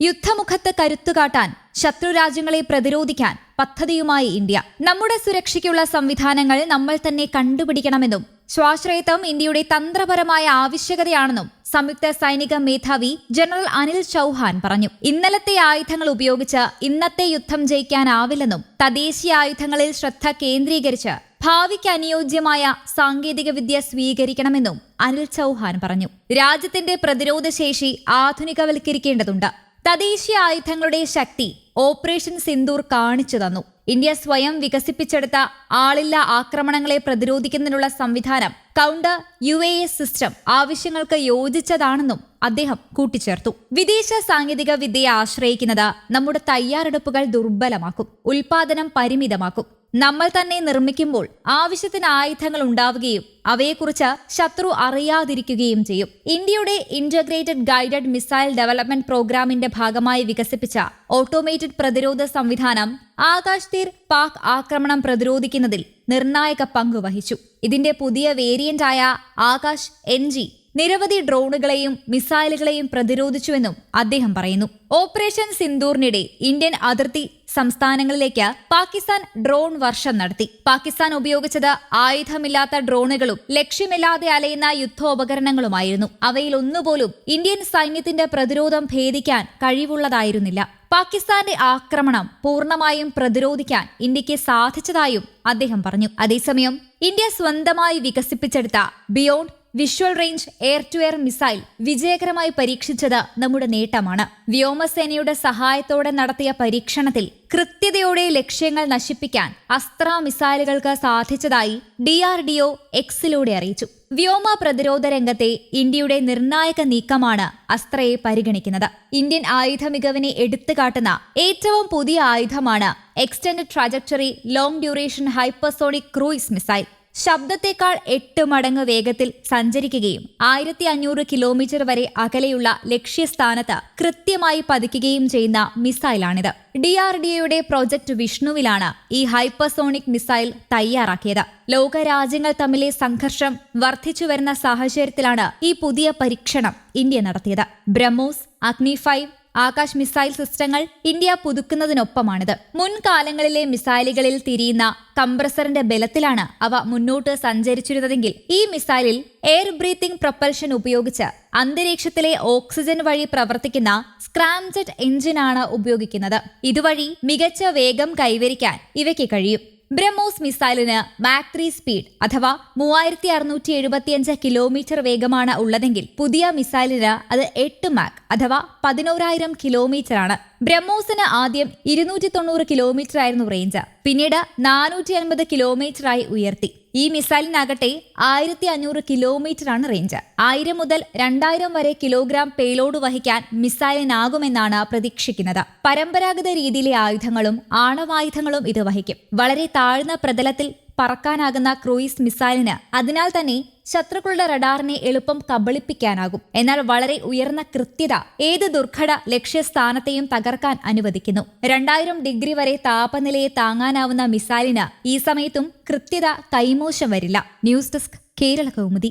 യുദ്ധമുഖത്ത് കരുത്തുകാട്ടാൻ ശത്രുരാജ്യങ്ങളെ പ്രതിരോധിക്കാൻ പദ്ധതിയുമായി ഇന്ത്യ. നമ്മുടെ സുരക്ഷയ്ക്കുള്ള സംവിധാനങ്ങൾ നമ്മൾ തന്നെ കണ്ടുപിടിക്കണമെന്നും സ്വാശ്രയത്വം ഇന്ത്യയുടെ തന്ത്രപരമായ ആവശ്യകതയാണെന്നും സംയുക്ത സൈനിക മേധാവി ജനറൽ അനിൽ ചൌഹാൻ പറഞ്ഞു. ഇന്നലത്തെ ആയുധങ്ങൾ ഉപയോഗിച്ച് ഇന്നത്തെ യുദ്ധം ജയിക്കാനാവില്ലെന്നും തദ്ദേശീയ ആയുധങ്ങളിൽ ശ്രദ്ധ കേന്ദ്രീകരിച്ച് ഭാവിക്ക് അനുയോജ്യമായ സാങ്കേതികവിദ്യ സ്വീകരിക്കണമെന്നും അനിൽ ചൌഹാൻ പറഞ്ഞു. രാജ്യത്തിന്റെ പ്രതിരോധശേഷി ആധുനികവൽക്കരിക്കേണ്ടതുണ്ട്. തദ്ദേശീയ ആയുധങ്ങളുടെ ശക്തി ഓപ്പറേഷൻ സിന്ദൂർ കാണിച്ചു തന്നു. ഇന്ത്യ സ്വയം വികസിപ്പിച്ചെടുത്ത ആളില്ല ആക്രമണങ്ങളെ പ്രതിരോധിക്കുന്നതിനുള്ള സംവിധാനം counter U A S system ആവശ്യങ്ങൾക്ക് യോജിച്ചതാണെന്നും അദ്ദേഹം കൂട്ടിച്ചേർത്തു. വിദേശ സാങ്കേതിക വിദ്യയെ ആശ്രയിക്കുന്നത് നമ്മുടെ തയ്യാറെടുപ്പുകൾ ദുർബലമാക്കും ഉൽപാദനം പരിമിതമാക്കും. നമ്മൾ തന്നെ നിർമ്മിക്കുമ്പോൾ ആവശ്യത്തിന് ആയുധങ്ങൾ ഉണ്ടാവുകയും അവയെക്കുറിച്ച് ശത്രു അറിയാതിരിക്കുകയും ചെയ്യും. ഇന്ത്യയുടെ ഇന്റഗ്രേറ്റഡ് ഗൈഡഡ് മിസൈൽ ഡെവലപ്മെന്റ് പ്രോഗ്രാമിന്റെ ഭാഗമായി വികസിപ്പിച്ച ഓട്ടോമേറ്റഡ് പ്രതിരോധ സംവിധാനം ആകാശ് തീർ പാക് ആക്രമണം പ്രതിരോധിക്കുന്നതിൽ നിർണായക പങ്ക് വഹിച്ചു. ഇതിന്റെ പുതിയ വേരിയന്റായ ആകാശ് എൻ ജി നിരവധി ഡ്രോണുകളെയും മിസൈലുകളെയും പ്രതിരോധിച്ചുവെന്നും അദ്ദേഹം പറയുന്നു. ഓപ്പറേഷൻ സിന്ദൂറിനിടെ ഇന്ത്യൻ അതിർത്തി സംസ്ഥാനങ്ങളിലേക്ക് പാകിസ്ഥാൻ ഡ്രോൺ വർഷം നടത്തി. പാകിസ്ഥാൻ ഉപയോഗിച്ചത് ആയുധമില്ലാത്ത ഡ്രോണുകളും ലക്ഷ്യമില്ലാതെ അലയുന്ന യുദ്ധോപകരണങ്ങളുമായിരുന്നു. അവയിൽ ഒന്നുപോലും ഇന്ത്യൻ സൈന്യത്തിന്റെ പ്രതിരോധം ഭേദിക്കാൻ കഴിവുള്ളതായിരുന്നില്ല. പാകിസ്ഥാന്റെ ആക്രമണം പൂർണമായും പ്രതിരോധിക്കാൻ ഇന്ത്യയ്ക്ക് സാധിച്ചതായും അദ്ദേഹം പറഞ്ഞു. അതേസമയം ഇന്ത്യ സ്വന്തമായി വികസിപ്പിച്ചെടുത്ത beyond visual range air to air missile വിജയകരമായി പരീക്ഷിച്ചത് നമ്മുടെ നേട്ടമാണ്. വ്യോമസേനയുടെ സഹായത്തോടെ നടത്തിയ പരീക്ഷണത്തിൽ കൃത്യതയോടെ ലക്ഷ്യങ്ങൾ നശിപ്പിക്കാൻ അസ്ത്ര മിസൈലുകൾക്ക് സാധിച്ചതായി ഡി ആർ ഡി ഒ എക്സിലൂടെ അറിയിച്ചു. വ്യോമ പ്രതിരോധ രംഗത്തെ ഇന്ത്യയുടെ നിർണായക നീക്കമാണ് അസ്ത്രയെ പരിഗണിക്കുന്നത്. ഇന്ത്യൻ ആയുധ മികവിനെ എടുത്തുകാട്ടുന്ന ഏറ്റവും പുതിയ ആയുധമാണ് extend trajectory long duration hypersonic cruise missile. ശബ്ദത്തേക്കാൾ എട്ട് മടങ്ങ് വേഗത്തിൽ സഞ്ചരിക്കുകയും ആയിരത്തി അഞ്ഞൂറ് കിലോമീറ്റർ വരെ അകലെയുള്ള ലക്ഷ്യസ്ഥാനത്ത് കൃത്യമായി പതിക്കുകയും ചെയ്യുന്ന മിസൈലാണിത്. ഡി ആർ ഡി ഒയുടെ പ്രോജക്ട് വിഷ്ണുവിലാണ് ഈ ഹൈപ്പർസോണിക് മിസൈൽ തയ്യാറാക്കിയത്. ലോകരാജ്യങ്ങൾ തമ്മിലെ സംഘർഷം വർദ്ധിച്ചു വരുന്ന സാഹചര്യത്തിലാണ് ഈ പുതിയ പരീക്ഷണം ഇന്ത്യ നടത്തിയത്. ബ്രഹ്മോസ് അഗ്നി ഫൈവ് ആകാശ് മിസൈൽ സിസ്റ്റങ്ങൾ ഇന്ത്യ പുതുക്കുന്നതിനൊപ്പമാണിത്. മുൻകാലങ്ങളിലെ മിസൈലുകളിൽ തിരിയുന്ന കംപ്രസറിന്റെ ബലത്തിലാണ് അവ മുന്നോട്ട് സഞ്ചരിച്ചിരുന്നതെങ്കിൽ ഈ മിസൈലിൽ എയർ ബ്രീത്തിംഗ് പ്രൊപ്പൽഷൻ ഉപയോഗിച്ച് അന്തരീക്ഷത്തിലെ ഓക്സിജൻ വഴി പ്രവർത്തിക്കുന്ന സ്ക്രാംജെറ്റ് എഞ്ചിനാണ് ഉപയോഗിക്കുന്നത്. ഇതുവഴി മികച്ച വേഗം കൈവരിക്കാൻ ഇവയ്ക്ക് കഴിയും. ബ്രഹ്മോസ് മിസൈലിന് മാക് ത്രീ സ്പീഡ് അഥവാ മൂവായിരത്തി അറുന്നൂറ്റി എഴുപത്തിയഞ്ച് കിലോമീറ്റർ വേഗമാണ് ഉള്ളതെങ്കിൽ പുതിയ മിസൈലിന് അത് എട്ട് മാക് അഥവാ പതിനോരായിരം കിലോമീറ്റർ ആണ് ബ്രഹ്മോസിന് ആദ്യം ഇരുന്നൂറ്റി തൊണ്ണൂറ് കിലോമീറ്റർ ആയിരുന്നു റേഞ്ച് പിന്നീട് നാനൂറ്റി അൻപത് കിലോമീറ്ററായി ഉയർത്തി. ഈ മിസൈലിനാകട്ടെ ആയിരത്തി അഞ്ഞൂറ് കിലോമീറ്ററാണ് റേഞ്ച്. ആയിരം മുതൽ രണ്ടായിരം വരെ കിലോഗ്രാം പേലോഡ് വഹിക്കാൻ മിസൈലിനാകുമെന്നാണ് പ്രതീക്ഷിക്കുന്നത്. പരമ്പരാഗത രീതിയിലെ ആയുധങ്ങളും ആണവായുധങ്ങളും ഇത് വഹിക്കും. വളരെ താഴ്ന്ന പ്രതലത്തിൽ പറക്കാനാകുന്ന ക്രൂയിസ് മിസൈലിന് അതിനാൽ തന്നെ ശത്രുക്കളുടെ റഡാറിനെ എളുപ്പം കബളിപ്പിക്കാനാകും. എന്നാൽ വളരെ ഉയർന്ന കൃത്യത ഏത് ദുർഘട ലക്ഷ്യസ്ഥാനത്തെയും തകർക്കാൻ അനുവദിക്കുന്നു. രണ്ടായിരം ഡിഗ്രി വരെ താപനിലയെ താങ്ങാനാവുന്ന മിസൈലിന് ഈ സമയത്തും കൃത്യത കൈമോശം വരില്ല. News desk Kerala Kaumudi.